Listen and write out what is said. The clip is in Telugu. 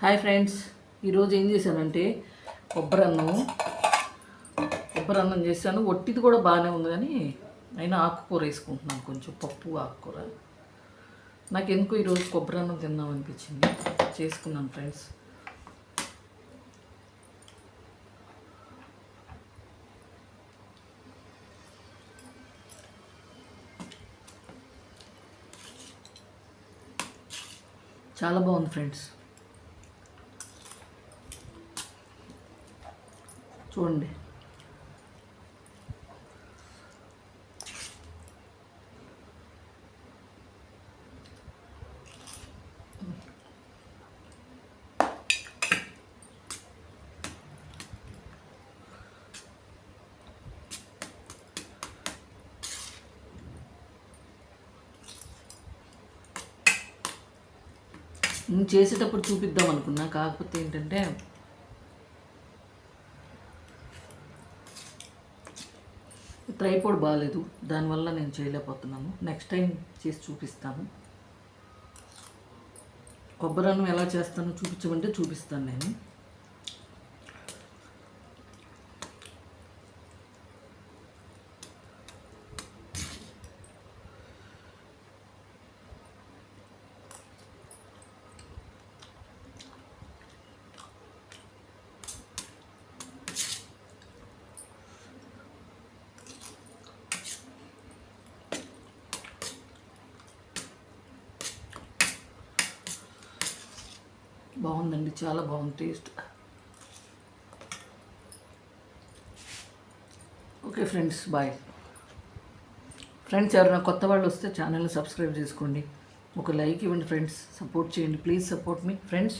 హాయ్ ఫ్రెండ్స్ ఈరోజు ఏం చేశానంటే కొబ్బరి అన్నం కొబ్బరి అన్నం చేశాను. ఒట్టిది కూడా బాగానే ఉంది కానీ అయినా ఆకుకూర వేసుకుంటున్నాను కొంచెం పప్పు ఆకుకూర. నాకు ఎందుకు ఈరోజు కొబ్బరి అన్నం తిందాం అనిపించింది. చేసుకున్నాను ఫ్రెండ్స్. చాలా బాగుంది ఫ్రెండ్స్. చూడండి. నేను చేసేటప్పుడు చూపిద్దాం అనుకున్నా. కాకపోతే ఏంటంటే ట్రైపోడ్ బాగాలేదు దానివల్ల నేను చేయలేకపోతున్నాను. నెక్స్ట్ టైం చేసి చూపిస్తాను. కొబ్బరి అన్నం ఎలా చేస్తానో చూపించమంటే చూపిస్తాను నేను. బాగుందండి చాలా బాగుంది taste. Okay friends bye. Friends ఎవరైనా కొత్త వాళ్ళు వస్తే ఛానల్ని సబ్స్క్రైబ్ చేసుకోండి. ఒక లైక్ ఇవ్వండి ఫ్రెండ్స్ సపోర్ట్ చేయండి. ప్లీజ్ సపోర్ట్ మీ ఫ్రెండ్స్.